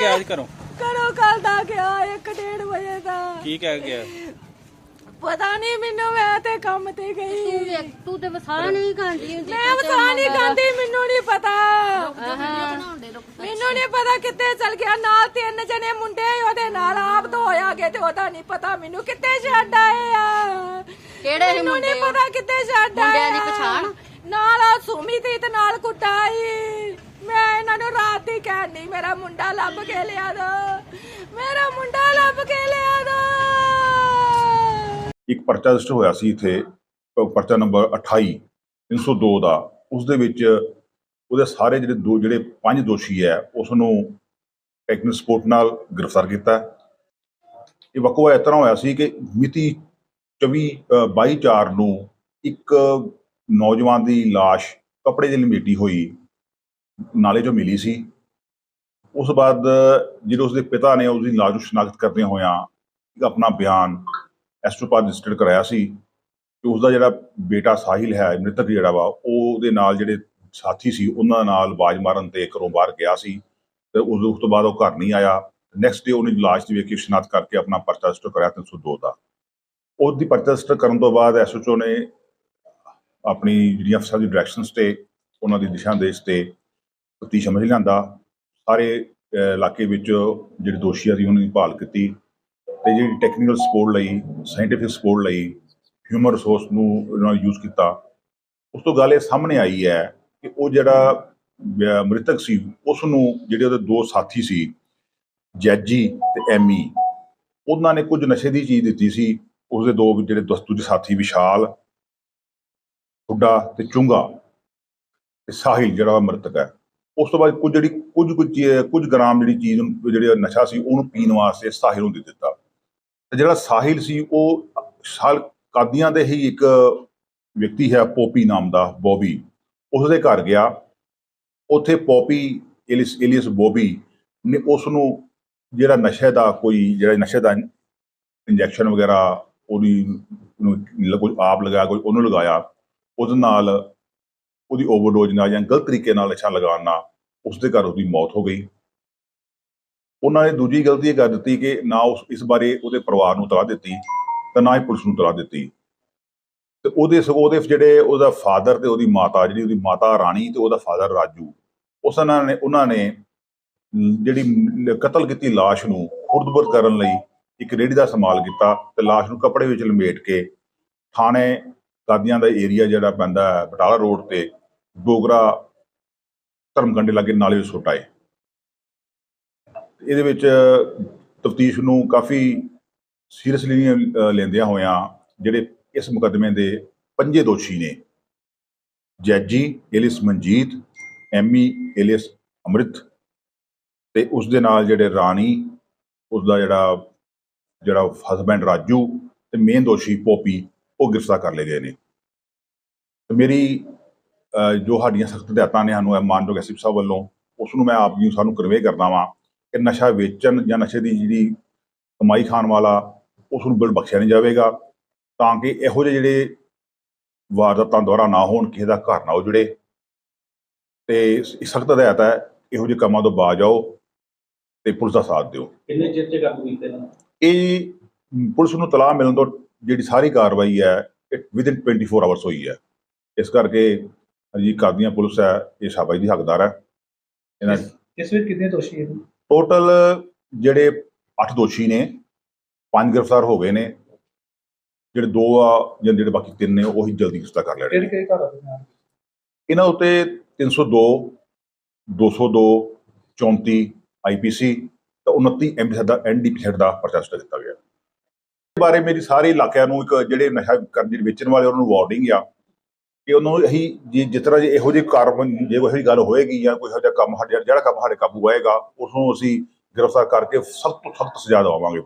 ਗਿਆ ਅੱਜ ਘਰੋਂ? ਕਰੋ ਕੱਲ ਦਾ ਗਿਆ 1:30 ਵਜੇ ਦਾ। ਕੀ ਕਹਿ ਗਿਆ ਪਤਾ ਨਹੀਂ ਮੈਨੂੰ ਮੈਂ ਤੇ ਕੰਮ ਤੇ ਤੂੰ ਗਈ ਵੇਖ ਤੂੰ ਤੇ ਵਸਾ ਨਹੀਂ ਖਾਂਦੀ ਹੁੰਦੀ ਮੈਂ ਵਸਾ ਨਹੀਂ ਖਾਂਦੀ ਮੈਨੂੰ ਨਹੀਂ ਪਤਾ। ਮੈਨੂੰ ਨਹੀਂ ਪਤਾ ਕਿੱਥੇ ਚਲ ਗਿਆ ਨਾਲ ਤਿੰਨ ਜਣੇ ਮੁੰਡੇ ਉਹਦੇ ਨਾਲ ਆਪ ਤੋਂ ਹੋਇਆ ਗਏ ਤੇ ਉਹਦਾ ਨਹੀਂ ਪਤਾ ਮੈਨੂੰ ਕਿੱਥੇ ਛੱਡ ਆਏ ਆ। ਕਿਹੜੇ ਸੀ ਮੈਨੂੰ ਮੁੰਡੇ? ਨਹੀਂ ਪਤਾ ਕਿੱਥੇ ਛੱਡ ਆਏ ਮੁੰਡਿਆਂ ਦੀ। ਪਛਾਣ? ਨਾਲ ਸੁਮੀ ਤੇ ਨਾਲ ਕੁੱਟਾਈ ਰਾਤ ਮੇਰਾ ਮੁੰਡਾ ਲੱਭ ਕੇ ਲਿਆ ਦੋ। ਮੇਰਾ ਮੁੰਡਾ ਲੱਭ ਕੇ ਲਿਆ ਦੋ। ਇੱਕ ਪਰਚਾ ਰਜਿਸਟਰ ਹੋਇਆ ਸੀ ਇੱਥੇ ਪਰਚਾ ਨੰਬਰ 28 302 ਦਾ ਉਸ ਦੇ ਵਿੱਚ ਉਹਦੇ ਸਾਰੇ ਜਿਹੜੇ ਦੋ ਜਿਹੜੇ ਪੰਜ ਦੋਸ਼ੀ ਹੈ ਉਸ ਨੂੰ ਟੈਕਨਿਕਲ ਸਪੋਰਟ ਨਾਲ ਗ੍ਰਿਫਤਾਰ ਕੀਤਾ। ਹੈ। ਇਹ ਵਕਵਾ ਇਸ ਤਰ੍ਹਾਂ ਹੋਇਆ ਸੀ ਕਿ ਮਿਤੀ 24 ਅ, 22 4 ਨੂੰ ਇੱਕ ਨੌਜਵਾਨ ਦੀ ਲਾਸ਼ ਕੱਪੜੇ ਦੇ ਲਮੇਟੀ ਹੋਈ ਨਾਲੇ 'ਚੋਂ ਮਿਲੀ ਸੀ। ਉਸ ਤੋਂ ਬਾਅਦ ਜਿਹੜੇ ਉਸਦੇ ਪਿਤਾ ਨੇ ਉਸ ਦੀ ਨੂੰ ਸ਼ਨਾਖਤ ਕਰਦਿਆਂ ਹੋਇਆਂ ਇੱਕ ਆਪਣਾ ਬਿਆਨ ਐਸਟਰੋਪਾਥ ਰਜਿਸਟਰਡ ਕਰਾਇਆ ਸੀ ਤੇ ਉਸਦਾ ਜਿਹੜਾ ਬੇਟਾ ਸਾਹਿਲ ਹੈ, ਮ੍ਰਿਤਕ ਜਿਹੜਾ ਵਾ, ਉਹਦੇ ਨਾਲ ਜਿਹੜੇ ਸਾਥੀ ਸੀ, ਉਹਨਾਂ ਨਾਲ ਆਵਾਜ਼ ਮਾਰਨ ਤੇ ਘਰੋਂ ਬਾਹਰ ਗਿਆ ਸੀ ਤੇ ਉਸ ਤੋਂ ਬਾਅਦ ਉਹ ਘਰ ਨਹੀਂ ਆਇਆ। ਨੈਕਸਟ ਡੇ ਉਹਨੇ ਲਾਸ਼ ਦੀ ਵੇਖੀ ਸ਼ਨਾਖਤ ਕਰਕੇ ਆਪਣਾ ਪਰਚਾ ਰਜਿਸਟਰ ਕਰਾਇਆ 302 ਦਾ ਉਸ ਪਰਚਾ ਰਜਿਸਟਰ ਕਰਨ ਤੋਂ ਬਾਅਦ ਐਸਓਚਓ ਨੇ ਆਪਣੀ ਜਿਹੜੀਆਂ ਅਫਸਰਾਂ ਦੀ ਡਾਇਰੈਕਸ਼ਨਸ ਤੇ, ਉਹਨਾਂ ਦੀ ਦਿਸ਼ਾ ਨਿਰਦੇਸ਼ ਤੇ ਤਫਤੀਸ਼ ਅਮਲ ਲਿਆਂਦਾ। ਸਾਰੇ ਇਲਾਕੇ ਵਿੱਚ ਜਿਹੜੇ ਦੋਸ਼ੀਆਂ ਸੀ ਉਹਨਾਂ ਦੀ ਭਾਲ ਕੀਤੀ ਤੇ ਜਿਹੜੀ ਟੈਕਨੀਕਲ ਸਪੋਰਟ ਲਈ ਸਾਇੰਟੀਫਿਕ ਸਪੋਰਟ ਲਈ ਹਿਊਮਨ ਰਿਸੋਰਸ ਨੂੰ ਉਹਨਾਂ ਯੂਜ਼ ਕੀਤਾ। ਉਸ ਤੋਂ ਗੱਲ ਇਹ ਸਾਹਮਣੇ ਆਈ ਹੈ ਕਿ ਉਹ ਜਿਹੜਾ ਮ੍ਰਿਤਕ ਸੀ ਉਸ ਨੂੰ ਜਿਹੜੇ ਉਹਦੇ ਦੋ ਸਾਥੀ ਸੀ, ਜੈਜੀ ਤੇ ਐਮੀ, ਉਹਨਾਂ ਨੇ ਕੁਝ ਨਸ਼ੇ ਦੀ ਚੀਜ਼ ਦਿੱਤੀ ਸੀ। ਉਸਦੇ ਦੋ ਜਿਹੜੇ ਦੋਸਤ ਦੂਜੇ ਸਾਥੀ ਵਿਸ਼ਾਲ ਹੁੱਡਾ ਤੇ ਚੁੰਗਾ ਤੇ ਸਾਹਿਲ ਜਿਹੜਾ ਉਹ ਮ੍ਰਿਤਕ ਹੈ। ਉਸ ਤੋਂ ਬਾਅਦ ਕੁਝ ਜਿਹੜੀ ਕੁਝ ਕੁਝ ਕੁਝ ਗ੍ਰਾਮ ਜਿਹੜੀ ਚੀਜ਼ ਨੂੰ- ਜਿਹੜੀ ਨਸ਼ਾ ਸੀ, ਉਹਨੂੰ ਪੀਣ ਵਾਸਤੇ ਸਾਹਿਲ ਨੂੰ ਦੇ ਦਿੱਤਾ। ਤੇ ਜਿਹੜਾ ਸਾਹਿਲ ਸੀ, ਉਹ ਸਾਲ ਕਾਦੀਆਂ ਦੇ ਹੀ ਇੱਕ ਵਿਅਕਤੀ ਹੈ, ਪੋਪੀ ਨਾਮ ਦਾ, ਬੋਬੀ। ਉਸ ਦੇ ਘਰ ਗਿਆ। ਉੱਥੇ ਪੋਪੀ, ਇਲਿਸ, ਇਲੀਅਸ ਬੋਬੀ ਨੇ ਉਸ ਨੂੰ ਜਿਹੜਾ ਨਸ਼ੇ ਦਾ ਕੋਈ, ਜਿਹੜਾ ਨਸ਼ੇ ਦਾ ਇੰਜੈਕਸ਼ਨ ਵਗੈਰਾ, ਉਹਦੀ ਨੂੰ ਕੋਈ ਆਪ ਲਗਾਇਆ, ਕੋਈ ਉਹਨੂੰ ਲਗਾਇਆ। ਉਹਦੇ ਨਾਲ ਉਹਦੀ ਓਵਰਡੋਜ਼ ਨਾਲ ਜਾਂ ਗਲਤ ਤਰੀਕੇ ਨਾਲ ਨਸ਼ਾ ਲਗਾਉਣ ਨਾਲ ਉਸ ਦੇ ਘਰ ਉਹਦੀ ਮੌਤ ਹੋ ਗਈ। ਉਹਨਾਂ ਨੇ ਦੂਜੀ ਗਲਤੀ ਇਹ ਕਰ ਦਿੱਤੀ ਕਿ ਨਾ ਉਸ, ਇਸ ਬਾਰੇ ਉਹਦੇ ਪਰਿਵਾਰ ਨੂੰ ਤਲਾਹ ਦਿੱਤੀ ਤੇ ਨਾ ਹੀ ਪੁਲਿਸ ਨੂੰ ਤਲਾਹ ਦਿੱਤੀ। ਤੇ ਉਹਦੇ ਸਗੋਂ ਉਹਦੇ ਜਿਹੜੇ ਉਹਦਾ ਫਾਦਰ ਤੇ ਉਹਦੀ ਮਾਤਾ, ਜਿਹੜੀ ਉਹਦੀ ਮਾਤਾ ਰਾਣੀ ਤੇ ਉਹਦਾ ਫਾਦਰ ਰਾਜੂ, ਉਸ ਉਹਨਾਂ ਨੇ ਉਹਨਾਂ ਨੇ ਜਿਹੜੀ ਕਤਲ ਕੀਤੀ ਲਾਸ਼ ਨੂੰ ਖੁਰਦਬੁਰਦ ਕਰਨ ਲਈ ਇੱਕ ਰੇੜੀ ਦਾ ਇਸਤੇਮਾਲ ਕੀਤਾ ਤੇ ਲਾਸ਼ ਨੂੰ ਕੱਪੜੇ ਵਿੱਚ ਲਪੇਟ ਕੇ ਥਾਣੇ, ਕਾਦੀਆਂ ਦਾ ਏਰੀਆ ਜਿਹੜਾ ਪੈਂਦਾ ਹੈ, ਬਟਾਲਾ ਰੋਡ ਤੇ ਡੋਗਰਾ ਧਰਮਕੰਡੇ ਲਾਗੇ ਨਾਲੇ ਵਿੱਚ ਸੁੱਟ ਆਏ ਇਹਦੇ ਵਿੱਚ ਤਫਤੀਸ਼ ਨੂੰ ਕਾਫੀ ਸੀਰੀਅਸਲੀ ਲੈਂਦਿਆਂ ਹੋਇਆਂ ਜਿਹੜੇ ਇਸ ਮੁਕੱਦਮੇ ਦੇ ਪੰਜੇ ਦੋਸ਼ੀ ਨੇ, ਜੈਜੀ ਏਲਿਸ ਮਨਜੀਤ, ਐਮੀ ਏਲਿਸ ਅੰਮ੍ਰਿਤ ਤੇ ਉਸ ਦੇ ਨਾਲ ਜਿਹੜੇ ਰਾਣੀ, ਉਸ ਦਾ ਜਿਹੜਾ ਜਿਹੜਾ ਹਸਬੈਂਡ ਰਾਜੂ ਤੇ ਮੇਨ ਦੋਸ਼ੀ ਪੋਪੀ ਉਹ ਗ੍ਰਿਫਤਾਰ ਕਰ ਲਏ ਗਏ ਨੇ। ਤੇ ਮੇਰੀ ਜੋ ਸਾਡੀਆਂ ਸਖਤ ਹਦਾਇਤਾਂ ਨੇ ਸਾਨੂੰ ਮਾਨਯੋਗ ਐਸਪੀ ਸਾਹਿਬ ਵੱਲੋਂ ਉਸ ਨੂੰ ਮੈਂ ਆਪ ਜੀ ਸਾਨੂੰ ਕਨਵੇ ਕਰਦਾ ਵਾਂ ਕਿ ਨਸ਼ਾ ਵੇਚਣ ਜਾਂ ਨਸ਼ੇ ਦੀ ਜਿਹੜੀ ਕਮਾਈ ਖਾਣ ਵਾਲਾ ਉਸ ਨੂੰ ਬਿਲ ਬਖਸ਼ਿਆ ਨਹੀਂ ਜਾਵੇਗਾ। ਤਾਂ ਕਿ ਇਹੋ ਜਿਹੇ ਜਿਹੜੇ ਵਾਰਦਾਤਾਂ ਦੁਆਰਾ ਨਾ ਹੋਣ ਕਿਸੇ ਦਾ ਘਰ ਨਾ ਉਜੜੇ। ਤੇ ਸਖਤ ਹਦਾਇਤ ਹੈ ਇਹੋ ਜਿਹੇ ਕੰਮਾਂ ਤੋਂ ਬਾਜ ਆਓ ਤੇ ਪੁਲਿਸ ਦਾ ਸਾਥ ਦਿਓ। ਕਿੰਨੇ ਚਿਰ ਚ ਕਾਬੂ ਕੀਤੇ ਨੇ? ਇਹ ਪੁਲਿਸ ਨੂੰ ਤਲਾਹ ਮਿਲਣ ਤੋਂ ਜਿਹੜੀ ਸਾਰੀ ਕਾਰਵਾਈ ਹੈ ਇਹ ਵਿਦਿਨ 24 ਆਵਰਸ ਹੋਈ ਹੈ। ਇਸ ਕਰਕੇ ਜੀ ਕਾਦੀਆਂ ਪੁਲਿਸ ਹੈ ਇਹ ਸ਼ਾਬਾਸ਼ ਦੀ ਹੱਕਦਾਰ ਹੈ। ਇਹਨਾਂ ਇਸ ਵਿੱਚ ਕਿੰਨੇ ਦੋਸ਼ੀ ਹਨ ਟੋਟਲ ਜਿਹੜੇ 8 ਦੋਸ਼ੀ ਨੇ ਪੰਜ ਗ੍ਰਿਫਤਾਰ ਹੋ ਗਏ ਨੇ। ਜਿਹੜੇ ਦੋ ਆ ਜਾਂ ਜਿਹੜੇ ਬਾਕੀ ਤਿੰਨ ਨੇ ਉਹੀ ਜਲਦੀ ਗ੍ਰਿਫਤਾਰ ਕਰ ਲੈਣੇ ਕਿਹੜੇ ਘਰ ਆ ਇਹਨਾਂ ਉੱਤੇ 302 202 34 ਆਈਪੀਸੀ ਤੇ 29 ਐਮਪੀ ਦਾ ਐਨਡੀਪੀ ਦਾ ਪਰਚਾ ਸਟਾ ਦਿੱਤਾ ਗਿਆ। ਇਸ ਬਾਰੇ ਮੇਰੀ ਸਾਰੇ ਇਲਾਕਿਆਂ ਨੂੰ ਇੱਕ ਜਿਹੜੇ ਨਸ਼ਾ ਕਰਨ ਜਿਹੜੇ ਵੇਚਣ ਵਾਲੇ ਉਹਨਾਂ ਨੂੰ ਵਾਰਨਿੰਗ ਆ। ਕਿ ਉਹਨੂੰ ਅਸੀਂ ਜੇ, ਜਿਸ ਤਰ੍ਹਾਂ ਜੇ ਇਹੋ ਜਿਹੇ ਕਾਰਵਾਈ, ਜੇ ਕੋਈ ਇਹੋ ਜਿਹੀ ਗੱਲ ਹੋਏਗੀ ਜਾਂ ਕੋਈ ਇਹੋ ਜਿਹਾ ਕੰਮ ਸਾਡੇ, ਜਿਹੜਾ ਕੰਮ ਸਾਡੇ ਕਾਬੂ ਆਏਗਾ ਉਸ ਨੂੰ ਅਸੀਂ ਗ੍ਰਿਫਤਾਰ ਕਰਕੇ ਸਖਤ ਤੋਂ ਸਖਤ ਸਜ਼ਾ ਦਵਾਵਾਂਗੇ